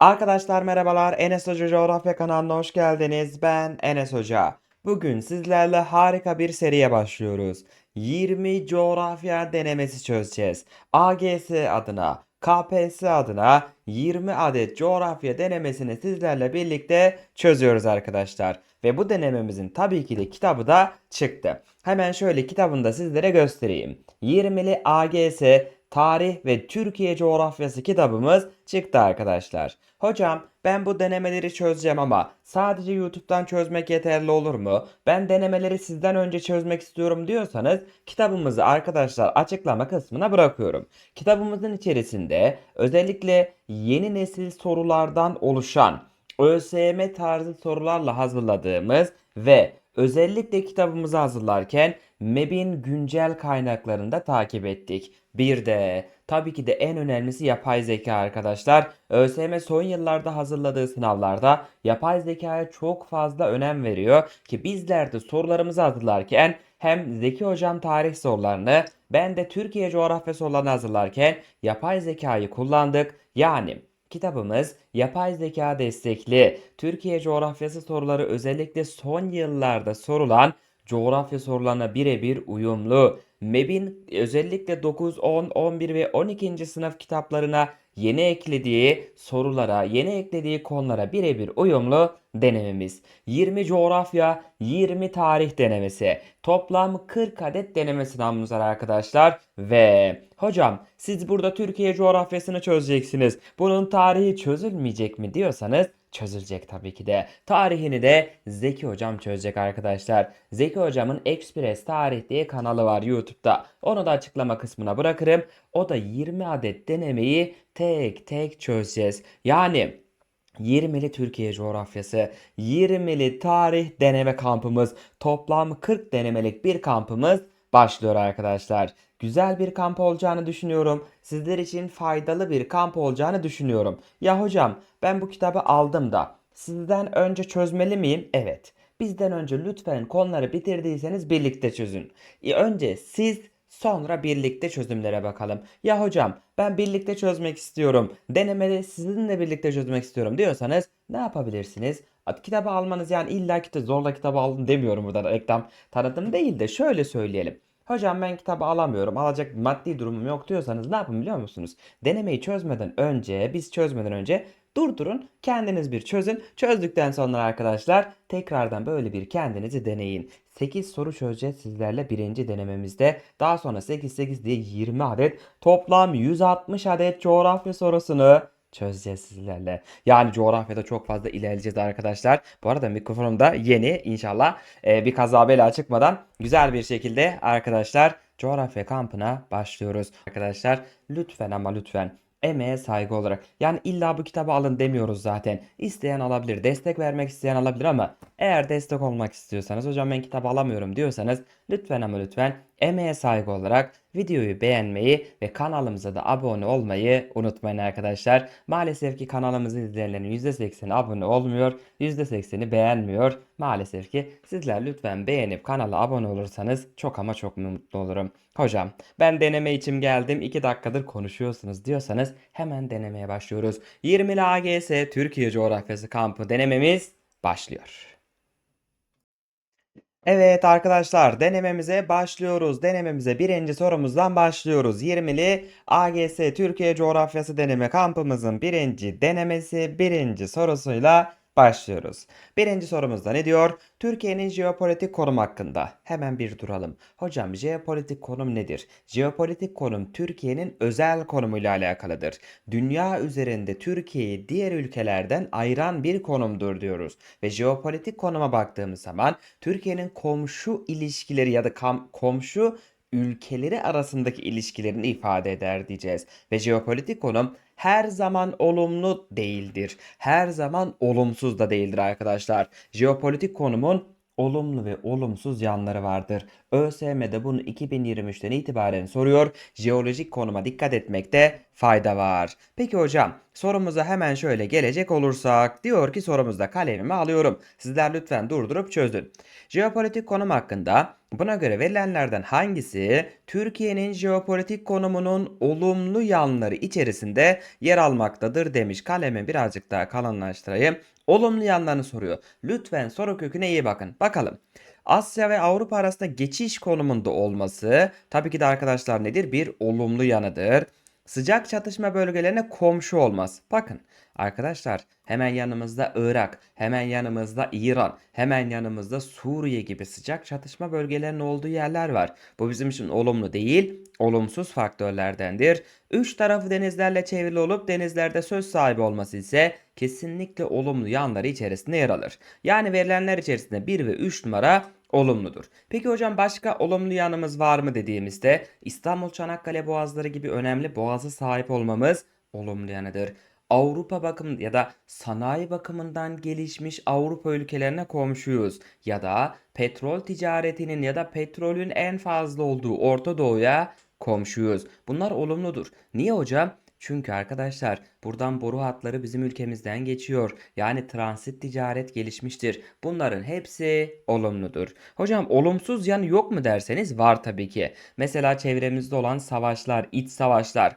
Arkadaşlar merhabalar. Enes Hoca Coğrafya kanalına hoş geldiniz. Ben Enes Hoca. Bugün sizlerle harika bir seriye başlıyoruz. 20 coğrafya denemesi çözeceğiz. AGS adına, KPSS adına 20 adet coğrafya denemesini sizlerle birlikte çözüyoruz arkadaşlar. Ve bu denememizin tabii ki de kitabı da çıktı. Hemen şöyle kitabını da sizlere göstereyim. 20'li AGS Tarih ve Türkiye Coğrafyası kitabımız çıktı arkadaşlar. Hocam ben bu denemeleri çözeceğim ama sadece YouTube'dan çözmek yeterli olur mu? Ben denemeleri sizden önce çözmek istiyorum diyorsanız kitabımızı arkadaşlar açıklama kısmına bırakıyorum. Kitabımızın içerisinde özellikle yeni nesil sorulardan oluşan ÖSYM tarzı sorularla hazırladığımız ve özellikle kitabımızı hazırlarken MEB'in güncel kaynaklarını da takip ettik. Bir de tabii ki de en önemlisi yapay zeka arkadaşlar. ÖSYM son yıllarda hazırladığı sınavlarda yapay zekaya çok fazla önem veriyor ki bizler de sorularımızı hazırlarken hem Zeki Hocam tarih sorularını ben de Türkiye coğrafya sorularını hazırlarken yapay zekayı kullandık. Yani Kitabımız yapay zeka destekli Türkiye coğrafyası soruları özellikle son yıllarda sorulan coğrafya sorularına birebir uyumlu. MEB'in özellikle 9, 10, 11 ve 12. sınıf kitaplarına yeni eklediği sorulara, yeni eklediği konulara birebir uyumlu denememiz. 20 coğrafya, 20 tarih denemesi. Toplam 40 adet deneme sınavımız var arkadaşlar. Ve hocam siz burada Türkiye coğrafyasını çözeceksiniz. Bunun tarihi çözülmeyecek mi diyorsanız çözülecek tabii ki de. Tarihini de Zeki Hocam çözecek arkadaşlar. Zeki Hocam'ın Express Tarih diye kanalı var YouTube'da. Onu da açıklama kısmına bırakırım. O da 20 adet denemeyi tek tek çözeceğiz. Yani 20'li Türkiye coğrafyası, 20'li tarih deneme kampımız, toplam 40 denemelik bir kampımız başlıyor arkadaşlar. Güzel bir kamp olacağını düşünüyorum. Sizler için faydalı bir kamp olacağını düşünüyorum. Ya hocam ben bu kitabı aldım da sizden önce çözmeli miyim? Evet. Bizden önce lütfen konuları bitirdiyseniz birlikte çözün. E, önce siz Sonra birlikte çözümlere bakalım. Ya hocam ben birlikte çözmek istiyorum. Denemede sizinle birlikte çözmek istiyorum diyorsanız ne yapabilirsiniz? Kitabı almanız yani illa ki zorla kitabı alın demiyorum burada reklam tanıtım değil de şöyle söyleyelim. Hocam ben kitabı alamıyorum. Alacak maddi durumum yok diyorsanız ne yapın biliyor musunuz? Denemeyi çözmeden önce, biz çözmeden önce durdurun, kendiniz bir çözün. Çözdükten sonra arkadaşlar tekrardan böyle bir kendinizi deneyin. 8 soru çözeceğiz sizlerle birinci denememizde. Daha sonra 8 8 diye 20 adet toplam 160 adet coğrafya sorusunu çözeceğiz sizlerle. Yani coğrafyada çok fazla ilerleyeceğiz arkadaşlar. Bu arada mikrofonum da yeni inşallah e, bir kaza bela çıkmadan güzel bir şekilde arkadaşlar coğrafya kampına başlıyoruz. Arkadaşlar lütfen ama lütfen emeğe saygı olarak. Yani illa bu kitabı alın demiyoruz zaten. İsteyen alabilir, destek vermek isteyen alabilir ama eğer destek olmak istiyorsanız hocam ben kitabı alamıyorum diyorsanız lütfen ama lütfen emeğe saygı olarak videoyu beğenmeyi ve kanalımıza da abone olmayı unutmayın arkadaşlar. Maalesef ki kanalımızın izleyenlerinin %80'i abone olmuyor, %80'i beğenmiyor. Maalesef ki sizler lütfen beğenip kanala abone olursanız çok ama çok mutlu olurum. Hocam ben deneme için geldim 2 dakikadır konuşuyorsunuz diyorsanız hemen denemeye başlıyoruz. 20 AGS Türkiye Coğrafyası kampı denememiz başlıyor. Evet arkadaşlar denememize başlıyoruz. Denememize birinci sorumuzdan başlıyoruz. 20'li AGS Türkiye Coğrafyası deneme kampımızın birinci denemesi birinci sorusuyla başlıyoruz. Birinci sorumuzda ne diyor? Türkiye'nin jeopolitik konum hakkında. Hemen bir duralım. Hocam jeopolitik konum nedir? Jeopolitik konum Türkiye'nin özel konumuyla alakalıdır. Dünya üzerinde Türkiye'yi diğer ülkelerden ayıran bir konumdur diyoruz. Ve jeopolitik konuma baktığımız zaman Türkiye'nin komşu ilişkileri ya da komşu ülkeleri arasındaki ilişkilerini ifade eder diyeceğiz. Ve jeopolitik konum her zaman olumlu değildir. Her zaman olumsuz da değildir arkadaşlar. Jeopolitik konumun olumlu ve olumsuz yanları vardır. ÖSYM de bunu 2023'ten itibaren soruyor. Jeolojik konuma dikkat etmekte fayda var. Peki hocam sorumuza hemen şöyle gelecek olursak diyor ki sorumuzda kalemimi alıyorum. Sizler lütfen durdurup çözün. Jeopolitik konum hakkında buna göre verilenlerden hangisi Türkiye'nin jeopolitik konumunun olumlu yanları içerisinde yer almaktadır demiş. Kalemi birazcık daha kalınlaştırayım. Olumlu yanlarını soruyor. Lütfen soru köküne iyi bakın. Bakalım. Asya ve Avrupa arasında geçiş konumunda olması tabii ki de arkadaşlar nedir? Bir olumlu yanıdır. Sıcak çatışma bölgelerine komşu olmaz. Bakın arkadaşlar hemen yanımızda Irak, hemen yanımızda İran, hemen yanımızda Suriye gibi sıcak çatışma bölgelerinin olduğu yerler var. Bu bizim için olumlu değil, olumsuz faktörlerdendir. Üç tarafı denizlerle çevrili olup denizlerde söz sahibi olması ise kesinlikle olumlu yanları içerisinde yer alır. Yani verilenler içerisinde 1 ve 3 numara olumludur. Peki hocam başka olumlu yanımız var mı dediğimizde İstanbul Çanakkale boğazları gibi önemli boğaza sahip olmamız olumlu yanıdır. Avrupa bakım ya da sanayi bakımından gelişmiş Avrupa ülkelerine komşuyuz ya da petrol ticaretinin ya da petrolün en fazla olduğu Orta Doğu'ya komşuyuz. Bunlar olumludur. Niye hocam? Çünkü arkadaşlar buradan boru hatları bizim ülkemizden geçiyor. Yani transit ticaret gelişmiştir. Bunların hepsi olumludur. Hocam olumsuz yanı yok mu derseniz var tabii ki. Mesela çevremizde olan savaşlar, iç savaşlar.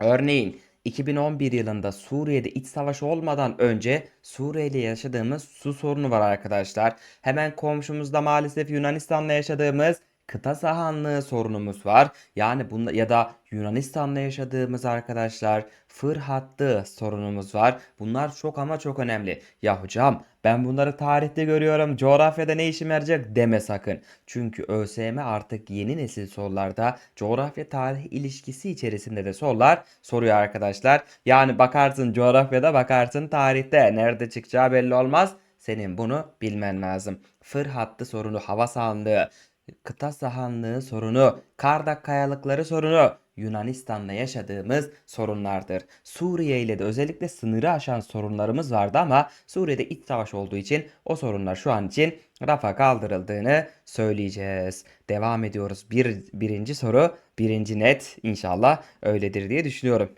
Örneğin 2011 yılında Suriye'de iç savaş olmadan önce Suriye'yle yaşadığımız su sorunu var arkadaşlar. Hemen komşumuzda maalesef Yunanistan'la yaşadığımız kıta sahanlığı sorunumuz var. Yani bunda ya da Yunanistan'la yaşadığımız arkadaşlar fır hattı sorunumuz var. Bunlar çok ama çok önemli. Ya hocam ben bunları tarihte görüyorum. Coğrafyada ne işime yarayacak deme sakın. Çünkü ÖSYM artık yeni nesil sorularda coğrafya tarih ilişkisi içerisinde de sorular soruyor arkadaşlar. Yani bakarsın coğrafyada bakarsın tarihte nerede çıkacağı belli olmaz. Senin bunu bilmen lazım. Fır hattı sorunu, hava sahanlığı, kıta sahanlığı sorunu, Kardak kayalıkları sorunu Yunanistan'la yaşadığımız sorunlardır. Suriye ile de özellikle sınırı aşan sorunlarımız vardı ama Suriye'de iç savaş olduğu için o sorunlar şu an için rafa kaldırıldığını söyleyeceğiz. Devam ediyoruz. Bir, birinci soru, birinci net inşallah öyledir diye düşünüyorum.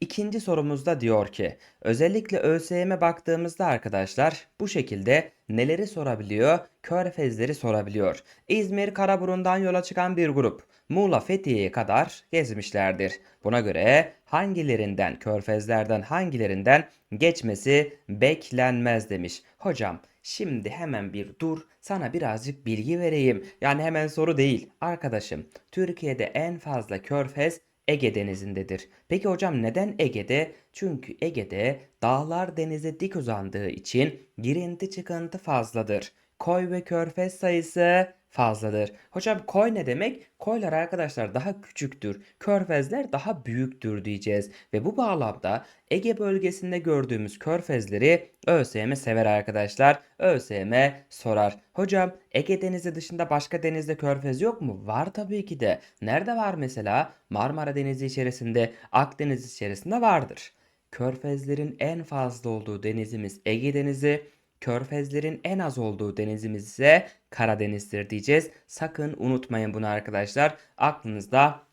İkinci sorumuzda diyor ki özellikle ÖSYM'e baktığımızda arkadaşlar bu şekilde neleri sorabiliyor? Körfezleri sorabiliyor. İzmir Karaburun'dan yola çıkan bir grup Muğla Fethiye'ye kadar gezmişlerdir. Buna göre hangilerinden körfezlerden hangilerinden geçmesi beklenmez demiş. Hocam Şimdi hemen bir dur, sana birazcık bilgi vereyim. Yani hemen soru değil. Arkadaşım, Türkiye'de en fazla körfez Ege Denizi'ndedir. Peki hocam neden Ege'de? Çünkü Ege'de dağlar denize dik uzandığı için girinti çıkıntı fazladır. Koy ve körfez sayısı fazladır. Hocam koy ne demek? Koylar arkadaşlar daha küçüktür. Körfezler daha büyüktür diyeceğiz. Ve bu bağlamda Ege bölgesinde gördüğümüz körfezleri ÖSYM sever arkadaşlar. ÖSYM sorar. Hocam Ege Denizi dışında başka denizde körfez yok mu? Var tabii ki de. Nerede var mesela? Marmara Denizi içerisinde, Akdeniz içerisinde vardır. Körfezlerin en fazla olduğu denizimiz Ege Denizi. Körfezlerin en az olduğu denizimiz ise Karadeniz'dir diyeceğiz. Sakın unutmayın bunu arkadaşlar. Aklınızda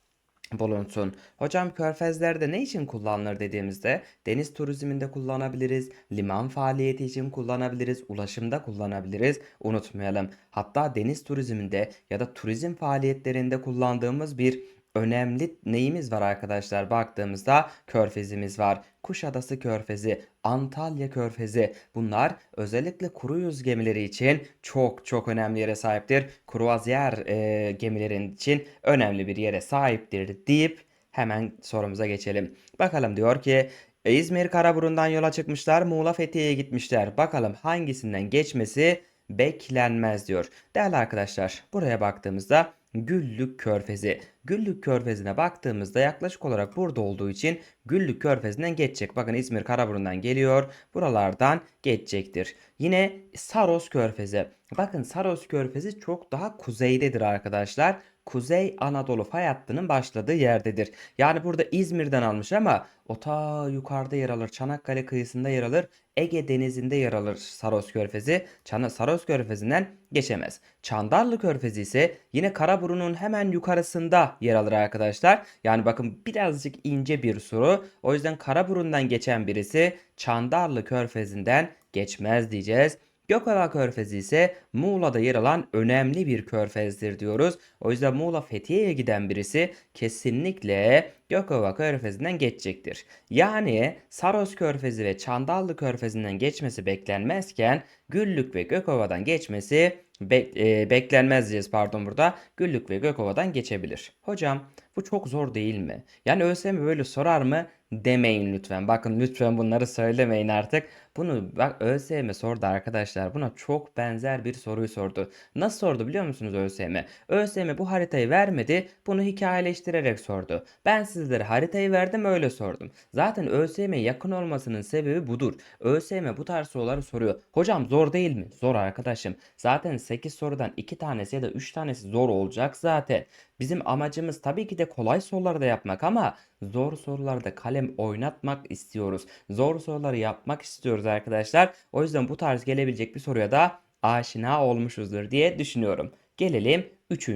bulunsun. Hocam körfezlerde ne için kullanılır dediğimizde deniz turizminde kullanabiliriz, liman faaliyeti için kullanabiliriz, ulaşımda kullanabiliriz. Unutmayalım. Hatta deniz turizminde ya da turizm faaliyetlerinde kullandığımız bir önemli neyimiz var arkadaşlar baktığımızda körfezimiz var. Kuşadası Körfezi, Antalya Körfezi bunlar özellikle kuru yüz gemileri için çok çok önemli yere sahiptir. Kruvaziyer e, gemilerin için önemli bir yere sahiptir deyip hemen sorumuza geçelim. Bakalım diyor ki İzmir Karaburun'dan yola çıkmışlar Muğla Fethiye'ye gitmişler. Bakalım hangisinden geçmesi beklenmez diyor. Değerli arkadaşlar buraya baktığımızda Güllük Körfezi. Güllük Körfezi'ne baktığımızda yaklaşık olarak burada olduğu için Güllük Körfezi'nden geçecek. Bakın İzmir Karaburun'dan geliyor. Buralardan geçecektir. Yine Saros Körfezi. Bakın Saros Körfezi çok daha kuzeydedir arkadaşlar. Kuzey Anadolu fay hattının başladığı yerdedir. Yani burada İzmir'den almış ama o ta yukarıda yer alır. Çanakkale kıyısında yer alır. Ege denizinde yer alır Saros Körfezi. Çana Saros Körfezi'nden geçemez. Çandarlı Körfezi ise yine Karaburun'un hemen yukarısında yer alır arkadaşlar. Yani bakın birazcık ince bir soru. O yüzden Karaburun'dan geçen birisi Çandarlı Körfezi'nden geçmez diyeceğiz. Gökova Körfezi ise Muğla'da yer alan önemli bir körfezdir diyoruz. O yüzden Muğla Fethiye'ye giden birisi kesinlikle Gökova Körfezi'nden geçecektir. Yani Saros Körfezi ve Çandallı Körfezi'nden geçmesi beklenmezken Güllük ve Gökova'dan geçmesi be- e, beklenmez diyeceğiz pardon burada. Güllük ve Gökova'dan geçebilir. Hocam bu çok zor değil mi? Yani ÖSYM böyle sorar mı? Demeyin lütfen. Bakın lütfen bunları söylemeyin artık. Bunu bak ÖSYM sordu arkadaşlar. Buna çok benzer bir soruyu sordu. Nasıl sordu biliyor musunuz ÖSYM? ÖSYM bu haritayı vermedi. Bunu hikayeleştirerek sordu. Ben sizlere haritayı verdim öyle sordum. Zaten ÖSYM'ye yakın olmasının sebebi budur. ÖSYM bu tarz soruları soruyor. Hocam zor değil mi? Zor arkadaşım. Zaten 8 sorudan 2 tanesi ya da 3 tanesi zor olacak zaten. Bizim amacımız tabii ki de kolay soruları da yapmak ama zor sorularda kalem oynatmak istiyoruz. Zor soruları yapmak istiyoruz arkadaşlar. O yüzden bu tarz gelebilecek bir soruya da aşina olmuşuzdur diye düşünüyorum. Gelelim 3.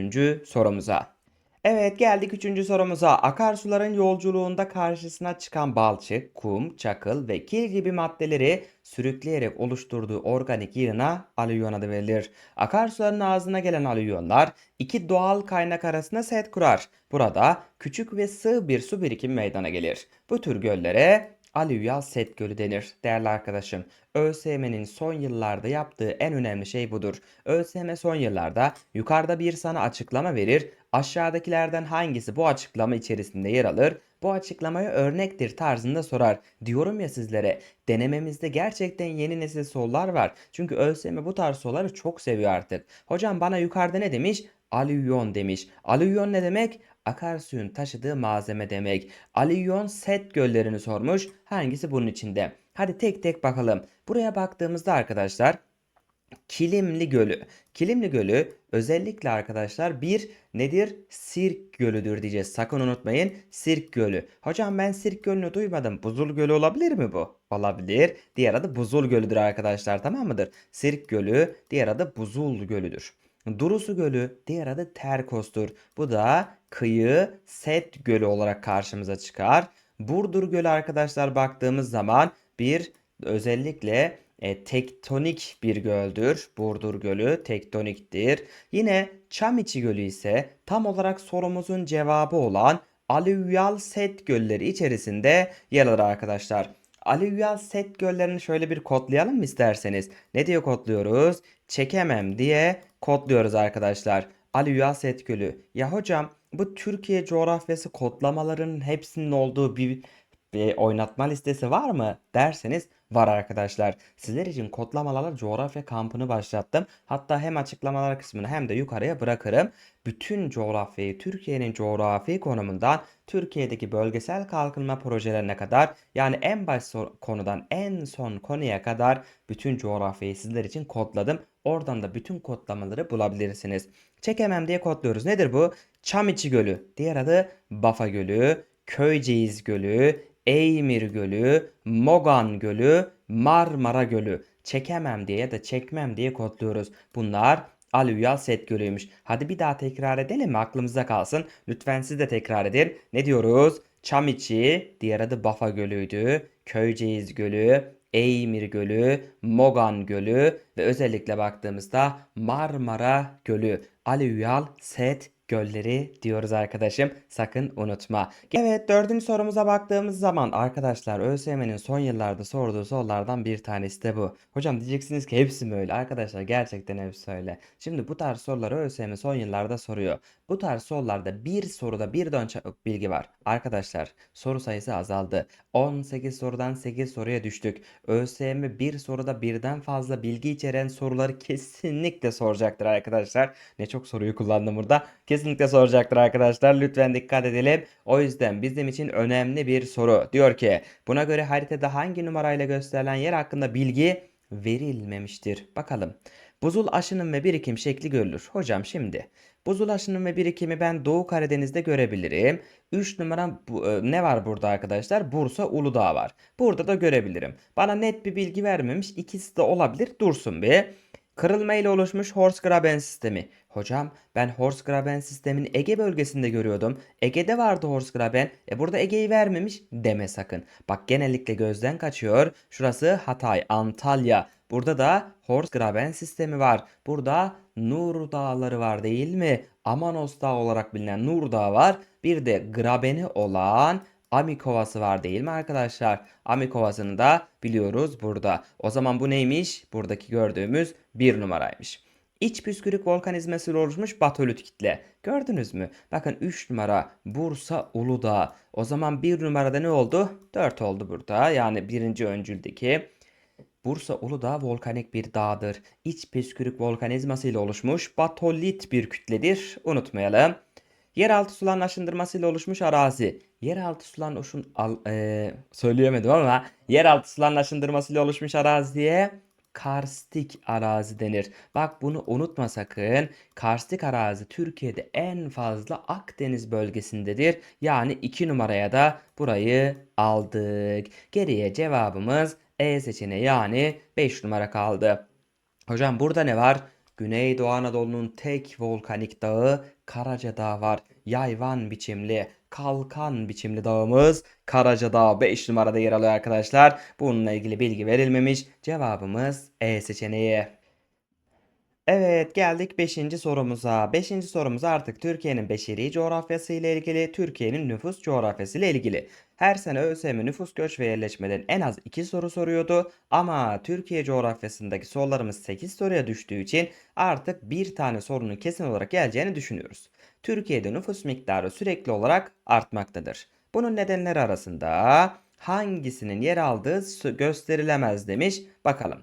sorumuza. Evet geldik üçüncü sorumuza. Akarsuların yolculuğunda karşısına çıkan balçık, kum, çakıl ve kil gibi maddeleri sürükleyerek oluşturduğu organik yığına alüvyon adı verilir. Akarsuların ağzına gelen alüvyonlar iki doğal kaynak arasında set kurar. Burada küçük ve sığ bir su birikimi meydana gelir. Bu tür göllere alüvyal set gölü denir değerli arkadaşım. ÖSYM'nin son yıllarda yaptığı en önemli şey budur. ÖSYM son yıllarda yukarıda bir sana açıklama verir. Aşağıdakilerden hangisi bu açıklama içerisinde yer alır? Bu açıklamaya örnektir tarzında sorar. Diyorum ya sizlere denememizde gerçekten yeni nesil sorular var. Çünkü ÖSYM bu tarz soruları çok seviyor artık. Hocam bana yukarıda ne demiş? Alüvyon demiş. Alüvyon ne demek? Akarsuyun taşıdığı malzeme demek. Alüvyon set göllerini sormuş. Hangisi bunun içinde? Hadi tek tek bakalım. Buraya baktığımızda arkadaşlar Kilimli Gölü. Kilimli Gölü özellikle arkadaşlar bir nedir? Sirk Gölü'dür diyeceğiz. Sakın unutmayın. Sirk Gölü. Hocam ben Sirk Gölü'nü duymadım. Buzul Gölü olabilir mi bu? Olabilir. Diğer adı Buzul Gölü'dür arkadaşlar tamam mıdır? Sirk Gölü diğer adı Buzul Gölü'dür. Durusu Gölü diğer adı Terkos'tur. Bu da kıyı Set Gölü olarak karşımıza çıkar. Burdur Gölü arkadaşlar baktığımız zaman bir özellikle e, tektonik bir göldür. Burdur Gölü tektoniktir. Yine Çamiçi Gölü ise tam olarak sorumuzun cevabı olan alüvyal set gölleri içerisinde yer alır arkadaşlar. Alüvyal set göllerini şöyle bir kodlayalım mı isterseniz? Ne diye kodluyoruz? Çekemem diye kodluyoruz arkadaşlar. Alüvyal set gölü. Ya hocam bu Türkiye coğrafyası kodlamalarının hepsinin olduğu bir bir oynatma listesi var mı derseniz var arkadaşlar. Sizler için kodlamalar coğrafya kampını başlattım. Hatta hem açıklamalar kısmını hem de yukarıya bırakırım. Bütün coğrafyayı Türkiye'nin coğrafi konumundan Türkiye'deki bölgesel kalkınma projelerine kadar yani en baş konudan en son konuya kadar bütün coğrafyayı sizler için kodladım. Oradan da bütün kodlamaları bulabilirsiniz. Çekemem diye kodluyoruz. Nedir bu? Çamiçi Gölü. Diğer adı Bafa Gölü. Köyceğiz Gölü, Eymir Gölü, Mogan Gölü, Marmara Gölü. Çekemem diye ya da çekmem diye kodluyoruz. Bunlar alüvyal set gölüymüş. Hadi bir daha tekrar edelim mi? Aklımızda kalsın. Lütfen siz de tekrar edin. Ne diyoruz? Çamiçi, diğer adı Bafa Gölü'ydü. Köyceğiz Gölü, Eymir Gölü, Mogan Gölü ve özellikle baktığımızda Marmara Gölü. Alüvyal set gölleri diyoruz arkadaşım. Sakın unutma. Evet dördüncü sorumuza baktığımız zaman arkadaşlar ÖSYM'nin son yıllarda sorduğu sorulardan bir tanesi de bu. Hocam diyeceksiniz ki hepsi mi öyle? Arkadaşlar gerçekten hepsi öyle. Şimdi bu tarz soruları ÖSYM son yıllarda soruyor. Bu tarz sorularda bir soruda birden çok bilgi var. Arkadaşlar soru sayısı azaldı. 18 sorudan 8 soruya düştük. ÖSYM bir soruda birden fazla bilgi içeren soruları kesinlikle soracaktır arkadaşlar. Ne çok soruyu kullandım burada. Kesinlikle soracaktır arkadaşlar. Lütfen dikkat edelim. O yüzden bizim için önemli bir soru. Diyor ki buna göre haritada hangi numarayla gösterilen yer hakkında bilgi verilmemiştir. Bakalım. Buzul aşının ve birikim şekli görülür. Hocam şimdi buzul aşının ve birikimi ben Doğu Karadeniz'de görebilirim. 3 numara e, ne var burada arkadaşlar? Bursa Uludağ var. Burada da görebilirim. Bana net bir bilgi vermemiş. İkisi de olabilir. Dursun bir. Kırılma ile oluşmuş Horsgraben sistemi. Hocam ben Horsgraben sistemini Ege bölgesinde görüyordum. Ege'de vardı Horsgraben. E burada Ege'yi vermemiş deme sakın. Bak genellikle gözden kaçıyor. Şurası Hatay, Antalya. Burada da Horsgraben sistemi var. Burada Nur Dağları var değil mi? Amanos Dağı olarak bilinen Nur Dağı var. Bir de grabeni olan Ami Ovası var değil mi arkadaşlar? Ami Ovası'nı da biliyoruz burada. O zaman bu neymiş? Buradaki gördüğümüz bir numaraymış. İç püskürük volkanizmasıyla oluşmuş batolüt kitle. Gördünüz mü? Bakın 3 numara Bursa Uludağ. O zaman 1 numarada ne oldu? 4 oldu burada. Yani birinci öncüldeki. Bursa Uludağ volkanik bir dağdır. İç püskürük volkanizması ile oluşmuş batolit bir kütledir. Unutmayalım. Yeraltı suların aşındırmasıyla oluşmuş arazi. Yeraltı suların oluşun al, eee, söyleyemedim ama yeraltı suların aşındırmasıyla oluşmuş araziye karstik arazi denir. Bak bunu unutma sakın. Karstik arazi Türkiye'de en fazla Akdeniz bölgesindedir. Yani 2 numaraya da burayı aldık. Geriye cevabımız E seçeneği yani 5 numara kaldı. Hocam burada ne var? Güneydoğu Anadolu'nun tek volkanik dağı Karaca Dağı var. Yayvan biçimli, kalkan biçimli dağımız Karaca Dağı 5 numarada yer alıyor arkadaşlar. Bununla ilgili bilgi verilmemiş. Cevabımız E seçeneği. Evet geldik 5. sorumuza. 5. sorumuz artık Türkiye'nin beşeri coğrafyası ile ilgili, Türkiye'nin nüfus coğrafyası ile ilgili. Her sene ÖSYM nüfus göç ve yerleşmeden en az 2 soru soruyordu. Ama Türkiye coğrafyasındaki sorularımız 8 soruya düştüğü için artık bir tane sorunun kesin olarak geleceğini düşünüyoruz. Türkiye'de nüfus miktarı sürekli olarak artmaktadır. Bunun nedenleri arasında hangisinin yer aldığı gösterilemez demiş. Bakalım.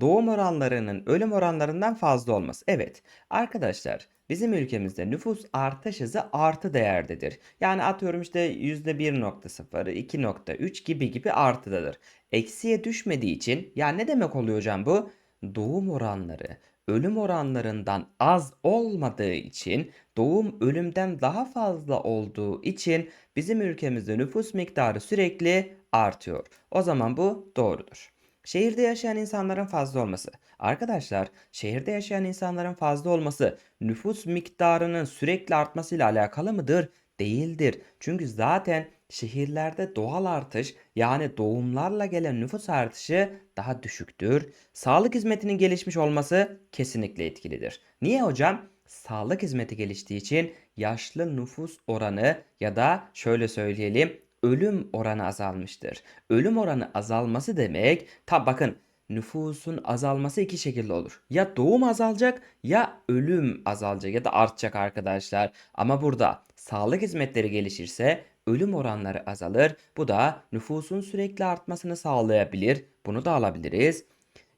Doğum oranlarının ölüm oranlarından fazla olması. Evet arkadaşlar bizim ülkemizde nüfus artış hızı artı değerdedir. Yani atıyorum işte %1.0, 2.3 gibi gibi artıdadır. Eksiye düşmediği için ya ne demek oluyor hocam bu? Doğum oranları ölüm oranlarından az olmadığı için doğum ölümden daha fazla olduğu için bizim ülkemizde nüfus miktarı sürekli artıyor. O zaman bu doğrudur. Şehirde yaşayan insanların fazla olması. Arkadaşlar, şehirde yaşayan insanların fazla olması nüfus miktarının sürekli artmasıyla alakalı mıdır? Değildir. Çünkü zaten şehirlerde doğal artış yani doğumlarla gelen nüfus artışı daha düşüktür. Sağlık hizmetinin gelişmiş olması kesinlikle etkilidir. Niye hocam? Sağlık hizmeti geliştiği için yaşlı nüfus oranı ya da şöyle söyleyelim ölüm oranı azalmıştır. Ölüm oranı azalması demek ta bakın nüfusun azalması iki şekilde olur. Ya doğum azalacak ya ölüm azalacak ya da artacak arkadaşlar. Ama burada sağlık hizmetleri gelişirse ölüm oranları azalır. Bu da nüfusun sürekli artmasını sağlayabilir. Bunu da alabiliriz.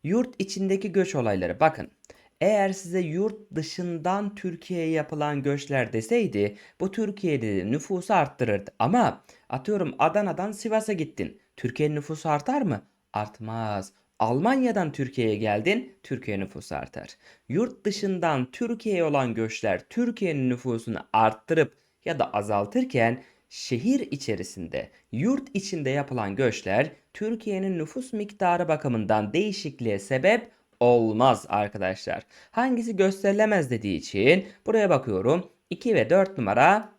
Yurt içindeki göç olayları bakın. Eğer size yurt dışından Türkiye'ye yapılan göçler deseydi bu Türkiye'de nüfusu arttırırdı. Ama atıyorum Adana'dan Sivas'a gittin. Türkiye'nin nüfusu artar mı? Artmaz. Almanya'dan Türkiye'ye geldin, Türkiye nüfusu artar. Yurt dışından Türkiye'ye olan göçler Türkiye'nin nüfusunu arttırıp ya da azaltırken şehir içerisinde, yurt içinde yapılan göçler Türkiye'nin nüfus miktarı bakımından değişikliğe sebep olmaz arkadaşlar. Hangisi gösterilemez dediği için buraya bakıyorum. 2 ve 4 numara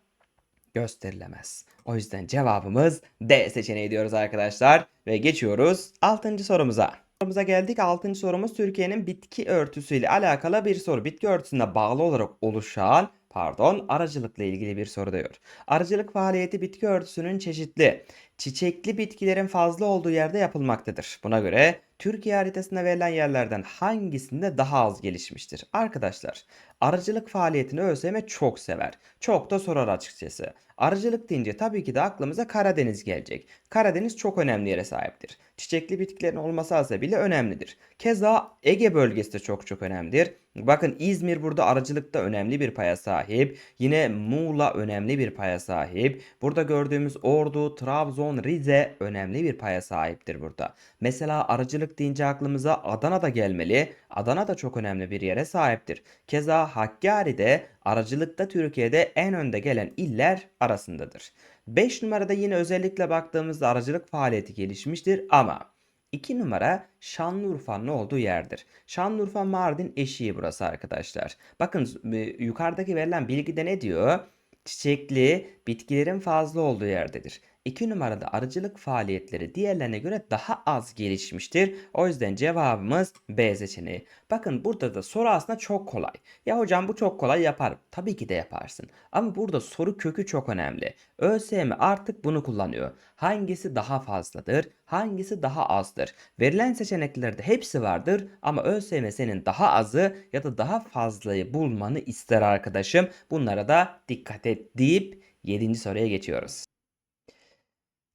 gösterilemez. O yüzden cevabımız D seçeneği diyoruz arkadaşlar. Ve geçiyoruz 6. sorumuza. Sorumuza geldik. 6. sorumuz Türkiye'nin bitki örtüsüyle alakalı bir soru. Bitki örtüsüne bağlı olarak oluşan pardon aracılıkla ilgili bir soru diyor. Aracılık faaliyeti bitki örtüsünün çeşitli, çiçekli bitkilerin fazla olduğu yerde yapılmaktadır. Buna göre Türkiye haritasında verilen yerlerden hangisinde daha az gelişmiştir? Arkadaşlar, aracılık faaliyetini ÖSYM çok sever. Çok da sorar açıkçası. Arıcılık deyince tabii ki de aklımıza Karadeniz gelecek. Karadeniz çok önemli yere sahiptir. Çiçekli bitkilerin olması azı bile önemlidir. Keza Ege bölgesi de çok çok önemlidir. Bakın İzmir burada arıcılıkta önemli bir paya sahip. Yine Muğla önemli bir paya sahip. Burada gördüğümüz Ordu, Trabzon, Afyon, Rize önemli bir paya sahiptir burada. Mesela aracılık deyince aklımıza Adana da gelmeli. Adana da çok önemli bir yere sahiptir. Keza Hakkari de aracılıkta Türkiye'de en önde gelen iller arasındadır. 5 numarada yine özellikle baktığımızda aracılık faaliyeti gelişmiştir ama 2 numara Şanlıurfa'nın olduğu yerdir. Şanlıurfa Mardin eşiği burası arkadaşlar. Bakın e, yukarıdaki verilen bilgide ne diyor? Çiçekli bitkilerin fazla olduğu yerdedir. 2 numarada arıcılık faaliyetleri diğerlerine göre daha az gelişmiştir. O yüzden cevabımız B seçeneği. Bakın burada da soru aslında çok kolay. Ya hocam bu çok kolay yaparım. Tabii ki de yaparsın. Ama burada soru kökü çok önemli. ÖSYM artık bunu kullanıyor. Hangisi daha fazladır? Hangisi daha azdır? Verilen seçeneklerde hepsi vardır ama ÖSYM senin daha azı ya da daha fazlayı bulmanı ister arkadaşım. Bunlara da dikkat et deyip 7. soruya geçiyoruz.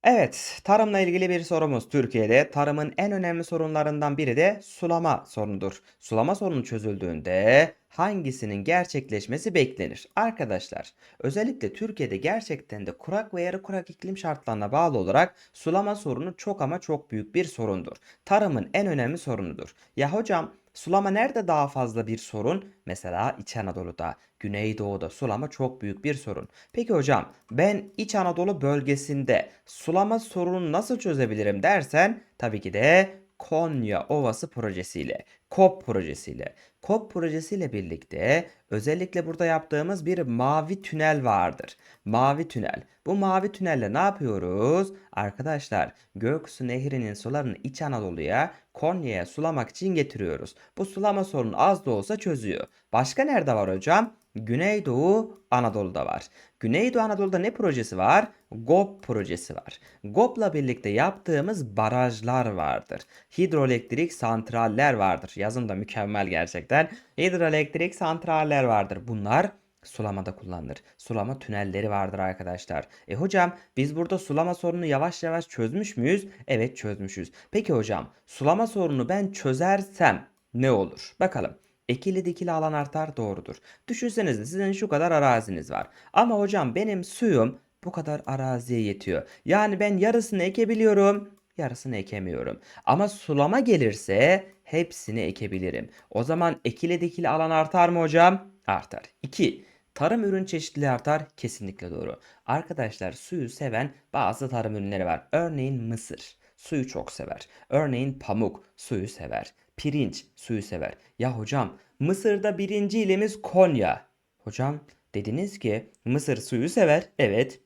Evet, tarımla ilgili bir sorumuz. Türkiye'de tarımın en önemli sorunlarından biri de sulama sorunudur. Sulama sorunu çözüldüğünde hangisinin gerçekleşmesi beklenir? Arkadaşlar, özellikle Türkiye'de gerçekten de kurak ve yarı kurak iklim şartlarına bağlı olarak sulama sorunu çok ama çok büyük bir sorundur. Tarımın en önemli sorunudur. Ya hocam, sulama nerede daha fazla bir sorun? Mesela İç Anadolu'da, Güneydoğu'da sulama çok büyük bir sorun. Peki hocam ben İç Anadolu bölgesinde sulama sorununu nasıl çözebilirim dersen tabii ki de Konya Ovası projesiyle, KOP projesiyle. KOP projesiyle birlikte özellikle burada yaptığımız bir mavi tünel vardır. Mavi tünel. Bu mavi tünelle ne yapıyoruz? Arkadaşlar Göksu Nehri'nin sularını İç Anadolu'ya, Konya'ya sulamak için getiriyoruz. Bu sulama sorunu az da olsa çözüyor. Başka nerede var hocam? Güneydoğu Anadolu'da var. Güneydoğu Anadolu'da ne projesi var? GOP projesi var. GOP'la birlikte yaptığımız barajlar vardır. Hidroelektrik santraller vardır. Yazım da mükemmel gerçekten. Hidroelektrik santraller vardır. Bunlar sulamada kullanılır. Sulama tünelleri vardır arkadaşlar. E hocam biz burada sulama sorununu yavaş yavaş çözmüş müyüz? Evet çözmüşüz. Peki hocam sulama sorununu ben çözersem ne olur? Bakalım. Ekili dikili alan artar doğrudur. Düşünsenize sizin şu kadar araziniz var. Ama hocam benim suyum bu kadar araziye yetiyor. Yani ben yarısını ekebiliyorum, yarısını ekemiyorum. Ama sulama gelirse hepsini ekebilirim. O zaman ekili dikili alan artar mı hocam? Artar. 2. Tarım ürün çeşitliliği artar. Kesinlikle doğru. Arkadaşlar suyu seven bazı tarım ürünleri var. Örneğin mısır suyu çok sever. Örneğin pamuk suyu sever. Pirinç suyu sever. Ya hocam Mısır'da birinci ilimiz Konya. Hocam dediniz ki Mısır suyu sever. Evet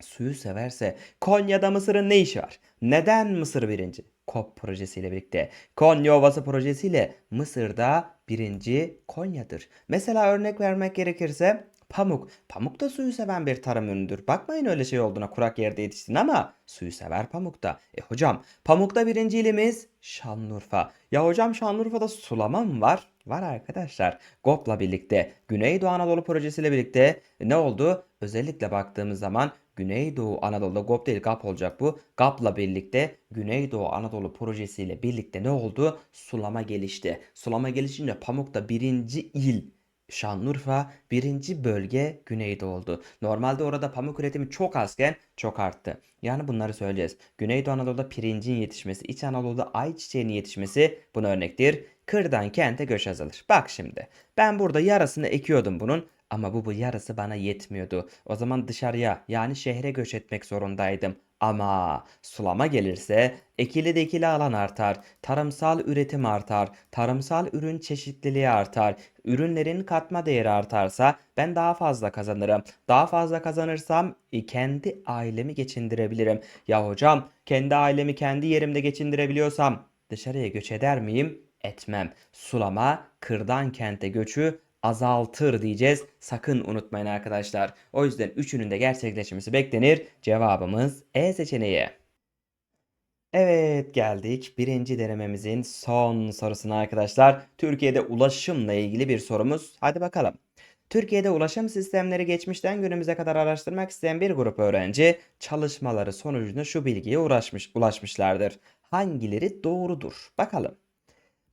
suyu severse Konya'da Mısır'ın ne işi var? Neden Mısır birinci? KOP projesiyle birlikte. Konya Ovası projesiyle Mısır'da birinci Konya'dır. Mesela örnek vermek gerekirse pamuk. Pamuk da suyu seven bir tarım ürünüdür. Bakmayın öyle şey olduğuna kurak yerde yetişsin ama suyu sever pamuk da. E hocam pamukta birinci ilimiz Şanlıurfa. Ya hocam Şanlıurfa'da sulama mı var? Var arkadaşlar. GOP'la birlikte Güneydoğu Anadolu projesiyle birlikte ne oldu? Özellikle baktığımız zaman Güneydoğu Anadolu'da GOP değil GAP olacak bu. GAP'la birlikte Güneydoğu Anadolu projesiyle birlikte ne oldu? Sulama gelişti. Sulama gelişince Pamuk'ta birinci il Şanlıurfa birinci bölge Güneydoğu oldu. Normalde orada pamuk üretimi çok azken çok arttı. Yani bunları söyleyeceğiz. Güneydoğu Anadolu'da pirincin yetişmesi, İç Anadolu'da ayçiçeğinin yetişmesi buna örnektir. Kırdan kente göç azalır. Bak şimdi ben burada yarısını ekiyordum bunun ama bu bu yarısı bana yetmiyordu. O zaman dışarıya yani şehre göç etmek zorundaydım. Ama sulama gelirse ekili dikili alan artar, tarımsal üretim artar, tarımsal ürün çeşitliliği artar, ürünlerin katma değeri artarsa ben daha fazla kazanırım. Daha fazla kazanırsam e, kendi ailemi geçindirebilirim. Ya hocam kendi ailemi kendi yerimde geçindirebiliyorsam dışarıya göç eder miyim? Etmem. Sulama kırdan kente göçü azaltır diyeceğiz. Sakın unutmayın arkadaşlar. O yüzden üçünün de gerçekleşmesi beklenir. Cevabımız E seçeneği. Evet geldik birinci denememizin son sorusuna arkadaşlar. Türkiye'de ulaşımla ilgili bir sorumuz. Hadi bakalım. Türkiye'de ulaşım sistemleri geçmişten günümüze kadar araştırmak isteyen bir grup öğrenci çalışmaları sonucunda şu bilgiye ulaşmış, ulaşmışlardır. Hangileri doğrudur? Bakalım.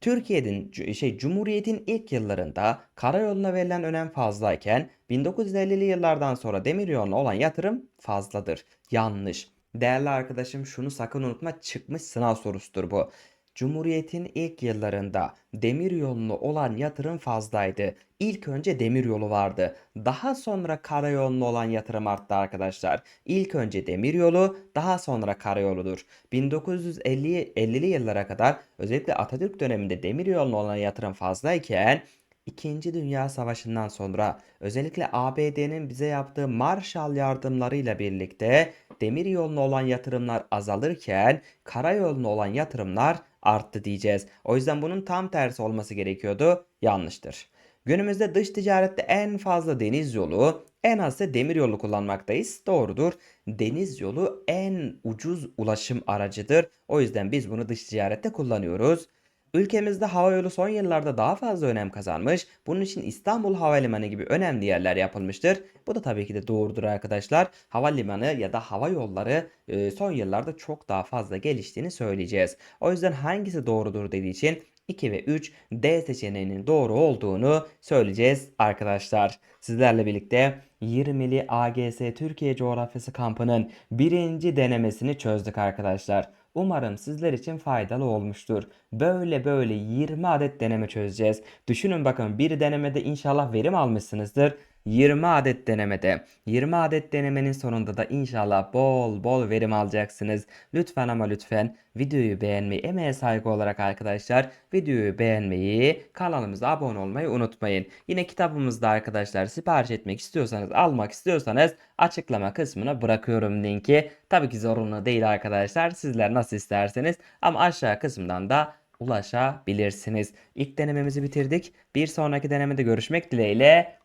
Türkiye'nin şey Cumhuriyet'in ilk yıllarında karayoluna verilen önem fazlayken 1950'li yıllardan sonra demiryoluna olan yatırım fazladır. Yanlış. Değerli arkadaşım şunu sakın unutma çıkmış sınav sorusudur bu. Cumhuriyet'in ilk yıllarında demiryoluna olan yatırım fazlaydı. İlk önce demiryolu vardı. Daha sonra karayoluna olan yatırım arttı arkadaşlar. İlk önce demiryolu, daha sonra karayoludur. 1950 50'li yıllara kadar özellikle Atatürk döneminde demiryoluna olan yatırım fazlayken İkinci Dünya Savaşı'ndan sonra özellikle ABD'nin bize yaptığı Marshall yardımlarıyla birlikte demir yoluna olan yatırımlar azalırken karayoluna olan yatırımlar arttı diyeceğiz. O yüzden bunun tam tersi olması gerekiyordu. Yanlıştır. Günümüzde dış ticarette en fazla deniz yolu, en az ise demir yolu kullanmaktayız. Doğrudur. Deniz yolu en ucuz ulaşım aracıdır. O yüzden biz bunu dış ticarette kullanıyoruz. Ülkemizde havayolu son yıllarda daha fazla önem kazanmış. Bunun için İstanbul Havalimanı gibi önemli yerler yapılmıştır. Bu da tabii ki de doğrudur arkadaşlar. Havalimanı ya da hava yolları e, son yıllarda çok daha fazla geliştiğini söyleyeceğiz. O yüzden hangisi doğrudur dediği için 2 ve 3 D seçeneğinin doğru olduğunu söyleyeceğiz arkadaşlar. Sizlerle birlikte 20'li AGS Türkiye Coğrafyası kampının birinci denemesini çözdük arkadaşlar. Umarım sizler için faydalı olmuştur. Böyle böyle 20 adet deneme çözeceğiz. Düşünün bakın bir denemede inşallah verim almışsınızdır. 20 adet denemede. 20 adet denemenin sonunda da inşallah bol bol verim alacaksınız. Lütfen ama lütfen videoyu beğenmeyi, emeğe saygı olarak arkadaşlar videoyu beğenmeyi, kanalımıza abone olmayı unutmayın. Yine kitabımızda arkadaşlar sipariş etmek istiyorsanız, almak istiyorsanız açıklama kısmına bırakıyorum linki. Tabii ki zorunlu değil arkadaşlar. Sizler nasıl isterseniz ama aşağı kısımdan da ulaşabilirsiniz. İlk denememizi bitirdik. Bir sonraki denemede görüşmek dileğiyle.